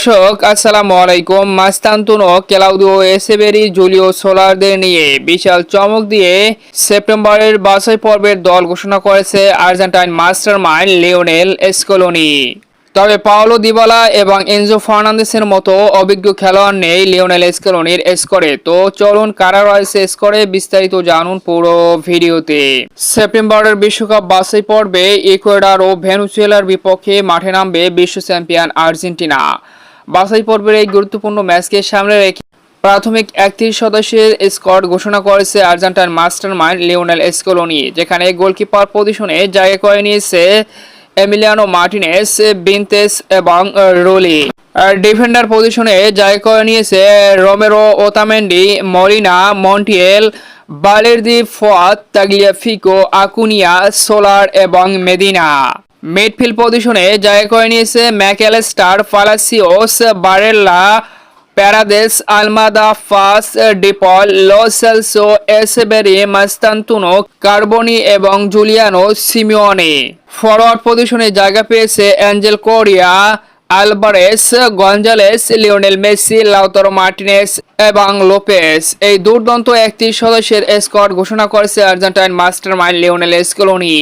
দর্শক, আসসালামু আলাইকুম। মাস্তান্তুনো ক্লাউদিও এসেবেরি জুলিও সোলারদের নিয়ে বিশাল চমক দিয়ে সেপ্টেম্বরের বাছাই পর্বের দল ঘোষণা করেছে Argentine master mind Lionel Scaloni. তবে পাওলো দিবালা এবং এনজো ফার্নান্দেসের মতো অভিজ্ঞ খেলোয়াড় নেই লিওনেল এসকোলোনির স্কোরে। তো চলুন কারা রয়েছে স্কোরে বিস্তারিত জানুন পুরো ভিডিওতে। সেপ্টেম্বরের বিশ্বকাপ বাছাই পর্বে ইকুয়েডার ও ভেনুজুয়েলার বিপক্ষে মাঠে নামবে বিশ্ব চ্যাম্পিয়ন আর্জেন্টিনা। বাছাই পর্বের এই গুরুত্বপূর্ণ ম্যাচকে সামনে রেখে প্রাথমিক একত্রিশ সদস্যের স্কোয়াড ঘোষণা করেছে Argentine master mind Lionel Scaloni যেখানে গোলকিপার পজিশনে জায়গা করে নিয়েছে এমিলিয়ানো মার্টিনেস, বিনতেস এবং রোলি। ডিফেন্ডার পজিশনে জায়গা করে নিয়েছে Romero Otamendi, Molina, Montiel, Balerdi Foyth Tagliafico, Acuna, Soler এবং মেদিনা। মিডফিল্ড পজিশনে জায়গা করে নিয়েছে Mac Allister Palacios Barella Paredes Almada Paz De Paul Lo Celso Celso Echeverri Mastantuono Carboni এবং জুলিয়ানো সিমিওনে ফরওয়ার্ড পজিশনে জায়গা পেয়েছে Angel Correa Alvarez Gonzalez Lionel Messi Lautaro Martinez এবং লোপেস এই দুর্দান্ত একত্রিশ সদস্যের স্কোয়াড ঘোষণা করেছে Argentine master mind Lionel Scaloni